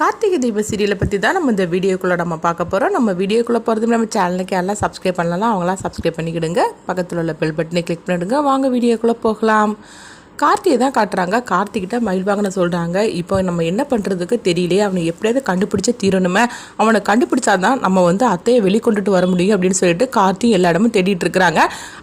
கார்த்திகை தீப சீரியலை பற்றி தான் நம்ம இந்த வீடியோக்குள்ளே நம்ம பார்க்க போகிறோம் நம்ம வீடியோக்குள்ளே போகிறது நம்ம சேனலுக்கு எல்லாம் சப்ஸ்கிரைப் பண்ணலாம் அவங்களாம் சப்ஸ்கிரைப் பண்ணிக்கிடுங்க. பக்கத்தில் உள்ள பெல் பட்டனை கிளிக் பண்ணிடுங்க. வாங்க வீடியோக்குள்ளே போகலாம். கார்த்தியை தான் காட்டுறாங்க. கார்த்திகிட்ட மயில் வாங்கின சொல்கிறாங்க இப்போ நம்ம என்ன பண்ணுறதுக்கு தெரியலையே. அவனை எப்படியாவது கண்டுபிடிச்ச தீரணுமே. அவனை கண்டுபிடிச்சாதான் நம்ம வந்து அத்தையை வெளிக்கொண்டுட்டு வர முடியும் அப்படின்னு சொல்லிட்டு கார்த்தி எல்லா இடமும் தேடிட்டு இருக்கிறாங்க.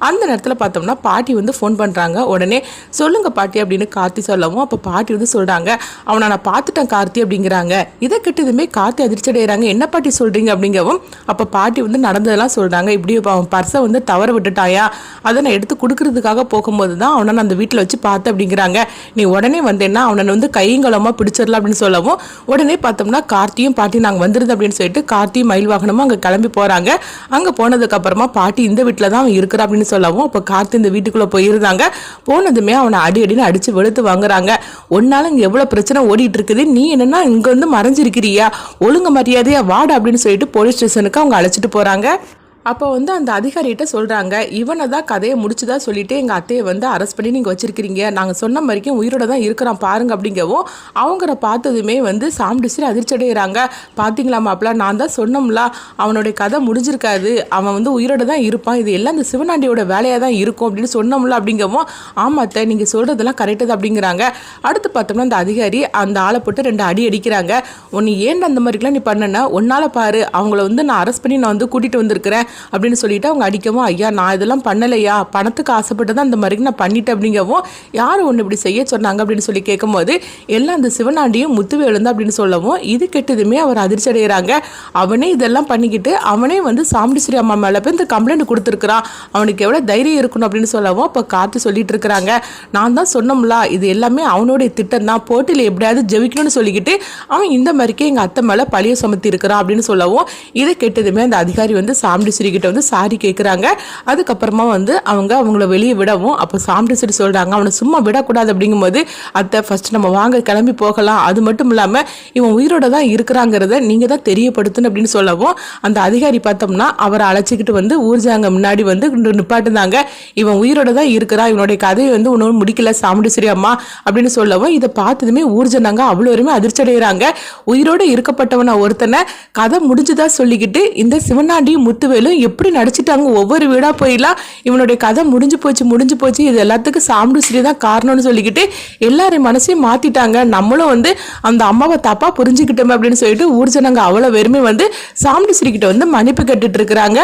அந்த நேரத்தில் பார்த்தோம்னா பாட்டி வந்து ஃபோன் பண்ணுறாங்க உடனே சொல்லுங்க பாட்டி அப்படின்னு கார்த்தி சொல்லவும் அப்போ பாட்டி வந்து சொல்கிறாங்க அவனை நான் பார்த்துட்டேன் கார்த்தி அப்படிங்கிறாங்க. இதை கிட்டதுமே கார்த்தி அதிர்ச்சி அடைகிறாங்க என்ன பாட்டி சொல்கிறீங்க அப்படிங்கவும் அப்போ பாட்டி வந்து நடந்ததெல்லாம் சொல்கிறாங்க இப்படி அவன் பர்ஸை வந்து தவற விட்டுட்டாயா? அதை நான் எடுத்து கொடுக்கறதுக்காக போகும்போது தான் அவனை நான் அந்த வீட்டில் வச்சு பார்த்து பார்த்து அப்படிங்கிறாங்க. நீ உடனே வந்தேன்னா அவனை வந்து கையங்கலமாக பிடிச்சிடலாம் அப்படின்னு சொல்லவும் உடனே பார்த்தோம்னா கார்த்தியும் பாட்டி நாங்கள் வந்துருது அப்படின்னு சொல்லிட்டு கார்த்தி மயில் வாகனமும் அங்கே கிளம்பி போகிறாங்க அங்கே போனதுக்கப்புறமா பாட்டி இந்த வீட்டில் தான் அவன் இருக்கிறா அப்படின்னு சொல்லவும் அப்போ கார்த்தி இந்த வீட்டுக்குள்ளே போயிருந்தாங்க. போனதுமே அவனை அடி அடின்னு அடித்து வெளுத்து வாங்குறாங்க. ஒன்னால இங்கே எவ்வளோ பிரச்சனை ஓடிட்டு இருக்குது நீ என்னன்னா இங்கே வந்து மறைஞ்சிருக்கிறியா? ஒழுங்கு மரியாதையா வாடா அப்படின்னு சொல்லிட்டு போலீஸ் ஸ்டேஷனுக்கு அவங்க அழைச்சிட்டு போகிறாங்க அப்போ வந்து அந்த அதிகாரிகிட்ட சொல்கிறாங்க இவனை தான் கதையை முடிச்சுதான் சொல்லிட்டு எங்கள் அத்தையை வந்து அரெஸ்ட் பண்ணி நீங்கள் வச்சிருக்கிறீங்க. நாங்கள் சொன்ன வரைக்கும் உயிரோட தான் இருக்கிறான் பாருங்க அப்படிங்கவும் அவங்கள பார்த்ததுமே வந்து சாம்பிடிச்சு அதிர்ச்சி அடைகிறாங்க பார்த்தீங்களா மாப்பிளா நான் தான் சொன்னோம்ல அவனுடைய கதை முடிஞ்சிருக்காது. அவன் வந்து உயிரோட தான் இருப்பான். இது எல்லாம் இந்த சிவனாண்டியோட வேலையாக தான் இருக்கும் அப்படின்னு சொன்னோம்ல அப்படிங்கவும் ஆமாத்த நீங்கள் சொல்கிறதெல்லாம் கரெக்டு தான் அப்படிங்கிறாங்க. அடுத்து பார்த்தோம்னா அந்த அதிகாரி அந்த ஆளை போட்டு ரெண்டு அடி அடிக்கிறாங்க. உன்னை ஏன் அந்த மாதிரிலாம் நீ பண்ணனா? உன்னால் பாரு. அவங்கள வந்து நான் அரெஸ்ட் பண்ணி நான் வந்து கூட்டிகிட்டு வந்திருக்கிறேன். அப்படின்னு சொல்லிட்டு அவங்க அடிக்கவும் ஐயா நான் இதெல்லாம் பண்ணலையா? பணத்துக்கு ஆசைப்பட்டு தான் அந்த மாதிரி நான் பண்ணிட்டேன் அப்படிங்கவும் யார் ஒன்று இப்படி செய்ய சொன்னாங்க? அப்படின்னு சொல்லி கேட்கும்போது எல்லாம் அந்த சிவனாண்டியும் முத்துவேலு தான் அப்படின்னு சொல்லவும் இது கெட்டதுமே அவர் அதிர்ச்சி அடைகிறாங்க அவனே இதெல்லாம் பண்ணிக்கிட்டு அவனே வந்து சாமுண்டீஸ்வரி அம்மா மேலே போய் இந்த கம்ப்ளைண்ட் கொடுத்துருக்குறான். அவனுக்கு எவ்வளோ தைரியம் இருக்கணும் அப்படின்னு சொல்லவும் இப்போ காத்து சொல்லிட்டு இருக்கிறாங்க. நான் தான் சொன்னோம்ல இது எல்லாமே அவனுடைய திட்டம் தான். போட்டியில் எப்படியாவது ஜெயிக்கணும்னு சொல்லிக்கிட்டு அவன் இந்த மாதிரிக்கே எங்கள் அத்தை மேலே பழிய சுமத்தி இருக்கிறான் அப்படின்னு சொல்லவும் இதை கெட்டதுமே அந்த அதிகாரி வந்து சாமுண்டீஸ்வரி கிட்ட வந்து சாரி கேட்குறாங்க அதுக்கப்புறமா வந்து அவங்க அவங்கள வெளியே விடவும் அப்போ சாமுண்டீஸ்வரி சொல்கிறாங்க அவனை சும்மா விடக்கூடாது அப்படிங்கும்போது அத்தை ஃபர்ஸ்ட் நம்ம வாங்க கிளம்பி போகலாம். அது மட்டும் இல்லாமல் இவன் உயிரோட தான் இருக்கிறாங்கிறத நீங்கள் தான் தெரியப்படுத்தணும் அப்படின்னு சொல்லவும் அந்த அதிகாரி பார்த்தோம்னா அவரை அழைச்சிக்கிட்டு வந்து ஊர்ஜாங்க முன்னாடி வந்து நிப்பாட்டுனாங்க. இவன் உயிரோட தான் இருக்கிறான் இவனுடைய கதையை வந்து உணவு முடிக்கல. சாமுண்டீஸ்வரி அம்மா அப்படின்னு சொல்லவும் இதை பார்த்ததுமே ஊர்ஜனாங்க அவ்வளோ வரையுமே அதிர்ச்சி அடைகிறாங்க உயிரோடு இருக்கப்பட்டவனை ஒருத்தனை கதை முடிஞ்சுதான் சொல்லிக்கிட்டு இந்த சிவனாண்டியும் இருந்தாலும் எப்படி நடிச்சிட்டாங்க ஒவ்வொரு வீடாக போயிடலாம். இவனுடைய கதை முடிஞ்சு போச்சு முடிஞ்சு போச்சு. இது எல்லாத்துக்கும் சாமுண்டீஸ்வரி தான் காரணம்னு சொல்லிக்கிட்டு எல்லாரையும் மனசையும் மாற்றிட்டாங்க நம்மளும் வந்து அந்த அம்மாவை தப்பாக புரிஞ்சுக்கிட்டோமே அப்படின்னு சொல்லிட்டு ஊர்ஜனங்க அவ்வளோ வெறுமை வந்து சாமுண்டீஸ்வரி கிட்ட வந்து மன்னிப்பு கேட்டுட்டு இருக்கிறாங்க.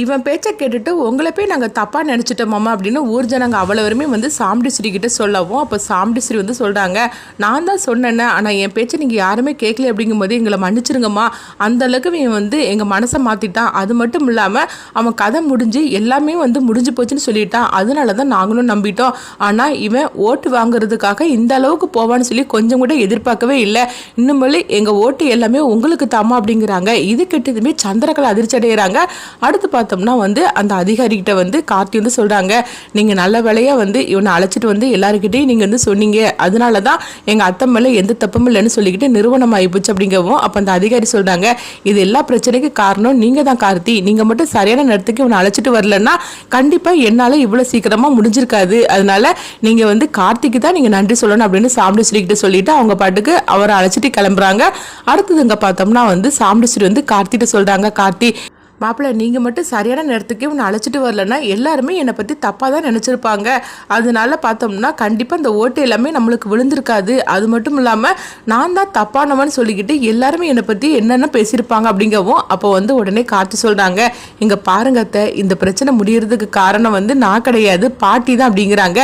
இவன் பேச்சை கேட்டுட்டு உங்களை போய் நாங்கள் தப்பாக நினச்சிட்டோமாமா அப்படின்னு ஊர் ஜனங்க அவ்வளவருமே வந்து சாம்பிடிஸ்ரீ கிட்ட சொல்லவும் அப்போ சாம்பிடிஸ்ரீ வந்து சொல்கிறாங்க நான் தான் சொன்னேன்னே ஆனால் என் பேச்சை நீங்கள் யாருமே கேட்கல அப்படிங்கும்போது எங்களை மன்னிச்சிருங்கம்மா. அந்தளவுக்கு இவன் வந்து எங்கள் மனசை மாற்றிட்டான் அது மட்டும் இல்லாமல் அவன் கதை முடிஞ்சு எல்லாமே வந்து முடிஞ்சு போச்சுன்னு சொல்லிட்டான். அதனால தான் நாங்களும் நம்பிட்டோம். ஆனால் இவன் ஓட்டு வாங்குறதுக்காக இந்த அளவுக்கு போவான்னு சொல்லி கொஞ்சம் கூட எதிர்பார்க்கவே இல்லை. இன்னுமே எங்கள் ஓட்டு எல்லாமே உங்களுக்கு தாமா அப்படிங்கிறாங்க. இது கெட்டதுமே சந்திரகலா அதிர்ச்சி அடைகிறாங்க அடுத்து பார்த்தோம்னா வந்து அந்த அதிகாரிகிட்ட வந்து கார்த்தி வந்து சொல்கிறாங்க நீங்கள் நல்ல வேலையாக வந்து இவனை அழைச்சிட்டு வந்து எல்லாருக்கிட்டையும் நீங்கள் வந்து சொன்னீங்க. அதனால தான் எங்கள் அத்தை மேலே எந்த தப்பும் இல்லைன்னு சொல்லிக்கிட்டு நிறுவனம் ஆகிப்போச்சு அப்படிங்கவும் அப்போ அந்த அதிகாரி சொல்கிறாங்க இது எல்லா பிரச்சனைக்கு காரணம் நீங்கள் தான் கார்த்தி. நீங்கள் மட்டும் சரியான நேரத்துக்கு இவனை அழைச்சிட்டு வரலன்னா கண்டிப்பாக என்னால் இவ்வளோ சீக்கிரமாக முடிஞ்சிருக்காது. அதனால நீங்கள் வந்து கார்த்திக்கு தான் நீங்கள் நன்றி சொல்லணும் அப்படின்னு சாமுண்டீஸ்வரி கிட்ட சொல்லிட்டு அவங்க பாட்டுக்கு அவரை அழைச்சிட்டு கிளம்புறாங்க. அடுத்ததுங்க பார்த்தோம்னா வந்து சாமுண்டீஸ்வரி வந்து கார்த்திகிட்ட சொல்கிறாங்க கார்த்தி மாப்பிள்ளை நீங்கள் மட்டும் சரியான நேரத்துக்கு உன்னை அழைச்சிட்டு வரலன்னா எல்லாருமே என்னை பற்றி தப்பாக தான் நினச்சிருப்பாங்க. அதனால பார்த்தோம்னா கண்டிப்பாக இந்த ஓட்டு எல்லாமே நம்மளுக்கு விழுந்திருக்காது. அது மட்டும் இல்லாமல் நான் தான் தப்பானவன்னு சொல்லிக்கிட்டு எல்லாருமே என்னை பற்றி என்னென்ன பேசியிருப்பாங்க அப்படிங்கவும் அப்போ வந்து உடனே காத்து சொல்கிறாங்க இங்கே பாருங்க அத்தை இந்த பிரச்சனை முடியறதுக்கு காரணம் வந்து நான் கிடையாது பாட்டி தான் அப்படிங்கிறாங்க.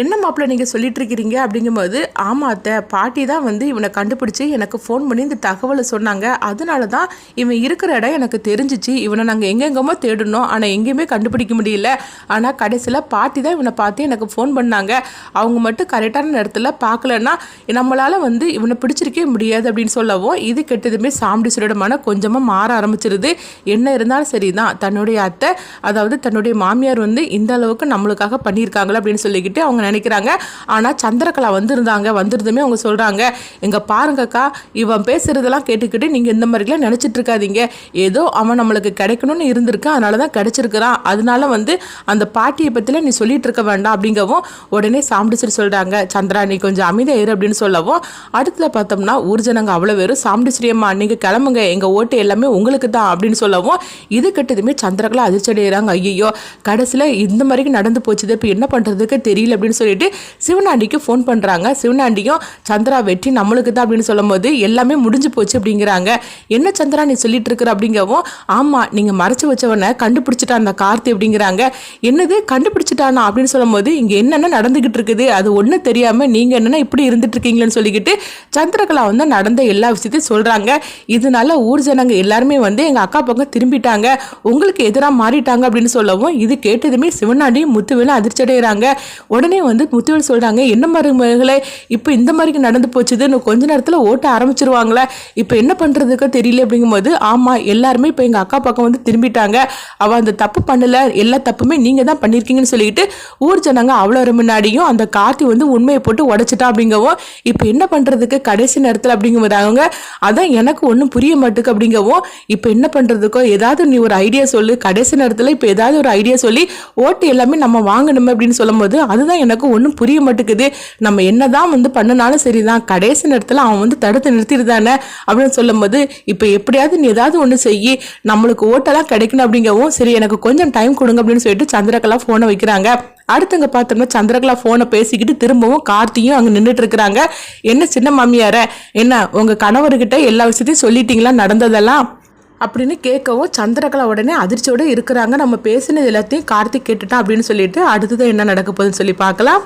என்ன மாப்பிள்ள நீங்கள் சொல்லிட்டு இருக்கிறீங்க அப்படிங்கும்போது ஆமாம் அத்தை பாட்டி தான் வந்து இவனை கண்டுபிடிச்சி எனக்கு ஃபோன் பண்ணி இந்த தகவலை சொன்னாங்க. அதனால தான் இவன் இருக்கிற இடம் எனக்கு தெரிஞ்சிச்சு. இவனை நாங்கள் எங்கெங்கமோ தேடணும். ஆனால் எங்கேயுமே கண்டுபிடிக்க முடியல. ஆனால் கடைசியில் பாட்டி தான் இவனை பார்த்து எனக்கு ஃபோன் பண்ணாங்க. அவங்க மட்டும் கரெக்டான நேரத்தில் பார்க்கலன்னா நம்மளால் வந்து இவனை பிடிச்சிருக்கவே முடியாது அப்படின்னு சொல்லவும் இது கெட்டதுமே சாமுண்டீஸ்வரோட மனம் கொஞ்சமாக மாற ஆரம்பிச்சிருது. என்ன இருந்தாலும் சரி தான் தன்னுடைய அத்தை அதாவது தன்னுடைய மாமியார் வந்து இந்த அளவுக்கு நம்மளுக்காக பண்ணியிருக்காங்களா அப்படின்னு சொல்லிக்கிட்டு அவங்க அவங்க நினைக்கிறாங்க. ஆனால் சந்திரகலா வந்திருந்தாங்க வந்திருந்துமே அவங்க சொல்கிறாங்க எங்க பாருங்கக்கா இவன் பேசுகிறதெல்லாம் கேட்டுக்கிட்டு நீங்கள் இந்த மாதிரிலாம் நினச்சிட்டு இருக்காதீங்க ஏதோ அவன் நம்மளுக்கு கிடைக்கணும்னு இருந்திருக்கான் அதனால தான் கிடைச்சிருக்கிறான். அதனால வந்து அந்த பாட்டியை பற்றிலாம் நீ சொல்லிட்டு இருக்க வேண்டாம் அப்படிங்கவும் உடனே சாம்பிடிச்சிட்டு சொல்கிறாங்க சந்திரா நீ கொஞ்சம் அமைதியாக இரு அப்படின்னு சொல்லவும் அடுத்தது பார்த்தோம்னா ஊர்ஜனங்க அவ்வளோ பேரும் சாம்பிடிச்சிரியம்மா நீங்கள் கிளம்புங்க எங்கள் ஓட்டு எல்லாமே உங்களுக்கு தான் அப்படின்னு சொல்லவும் இது கெட்டதுமே சந்திரகலா அதிர்ச்சி அடைகிறாங்க ஐயோ கடைசியில் இந்த மாதிரி நடந்து போச்சுது இப்போ என்ன பண்ணுறதுக்கு தெரியல அப்படின்னு சொல்லிட்டு சிவனாண்டிக்கு ஃபோன் பண்ணுறாங்க சிவனாண்டியும் சந்திரா வெற்றி நம்மளுக்கு தான் அப்படின்னு சொல்லும்போது எல்லாமே முடிஞ்சு போச்சு அப்படிங்கிறாங்க. என்ன சந்திரா நீ சொல்லிட்டு இருக்கிற? அப்படிங்கவும் ஆமாம் நீங்கள் மறைச்சு வச்சவனை கண்டுபிடிச்சிட்டான் அந்த கார்த்தி அப்படிங்கிறாங்க. என்னது? கண்டுபிடிச்சிட்டானா? அப்படின்னு சொல்லும்போது இங்கே என்னென்ன நடந்துகிட்டு இருக்குது? அது ஒன்றும் தெரியாமல் நீங்கள் என்னென்ன இப்படி இருந்துட்டு இருக்கீங்களேன்னு சொல்லிக்கிட்டு சந்திரகலா வந்து நடந்த எல்லா விஷயத்தையும் சொல்கிறாங்க இதனால ஊர் ஜனங்க எல்லாருமே வந்து எங்கள் அக்கா பக்கம் திரும்பிட்டாங்க. உங்களுக்கு எதிராக மாறிட்டாங்க அப்படின்னு சொல்லவும் இது கேட்டதுமே சிவனாண்டியும் முத்துவேலும் அதிர்ச்சி அடைகிறாங்க உடனே வந்து முத்துவேல் சொல்கிறாங்க என்ன மருமகளே இப்போ இந்த மாதிரி நடந்து போச்சுது இன்னும் கொஞ்ச நேரத்தில் ஓட்ட ஆரம்பிச்சிருவாங்களே இப்போ என்ன பண்ணுறதுக்கு தெரியல அப்படிங்கும்போது ஆமாம் எல்லாருமே இப்போ எங்கள் அக்கா பக்கம் வந்து திரும்பிட்டாங்க. அவள் அந்த தப்பு பண்ணல எல்லா தப்புமே நீங்கள் தான் பண்ணியிருக்கீங்கன்னு சொல்லிட்டு ஊர் ஜனங்க அவ்வளோ முன்னாடியும் அந்த கார்த்தி வந்து உண்மையை போட்டு உடைச்சிட்டா அப்படிங்கவும் இப்போ என்ன பண்ணுறதுக்கு கடைசி நேரத்தில் அப்படிங்கும்போதாங்க அதான் எனக்கு ஒன்றும் புரிய மாட்டுக்கு அப்படிங்கவும் இப்போ என்ன பண்ணுறதுக்கோ ஏதாவது நீ ஒரு ஐடியா சொல்லு கடைசி நேரத்தில் இப்போ ஏதாவது ஒரு ஐடியா சொல்லி ஓட்டு எல்லாமே நம்ம வாங்கணுமே அப்படின்னு சொல்லும்போது அதுதான் எனக்கு ஒன்றும் புரிய மாட்டேங்குது. நம்ம என்னதான் வந்து பண்ணினாலும் சரிதான். கடைசி நேரத்தில் அவன் வந்து தடுத்து நிறுத்திடுதானே அப்படின்னு சொல்லும்போது இப்போ எப்படியாவது நீ ஏதாவது ஒன்று செய்யி நம்மளுக்கு ஓட்டெல்லாம் கிடைக்கணும் அப்படிங்கவும் சரி எனக்கு கொஞ்சம் டைம் கொடுங்க அப்படின்னு சொல்லிட்டு சந்திரகலா ஃபோனை வைக்கிறாங்க. அடுத்தங்க பார்த்தோம்னா சந்திரகலா ஃபோனை பேசிக்கிட்டு திரும்பவும் கார்த்தியும் அங்கே நின்றுட்டு இருக்கிறாங்க. என்ன சின்ன மாமியார என்ன உங்கள் கணவர்கிட்ட எல்லா விஷயத்தையும் சொல்லிட்டீங்களா? நடந்ததெல்லாம்? அப்படின்னு கேட்கவும் சந்திரகலா உடனே அதிர்ச்சியோடு இருக்கிறாங்க. நம்ம பேசினது எல்லாத்தையும் கார்த்திக் கேட்டுட்டா அப்படின்னு சொல்லிட்டு அடுத்தது என்ன நடக்க போகுதுன்னு சொல்லி பார்க்கலாம்.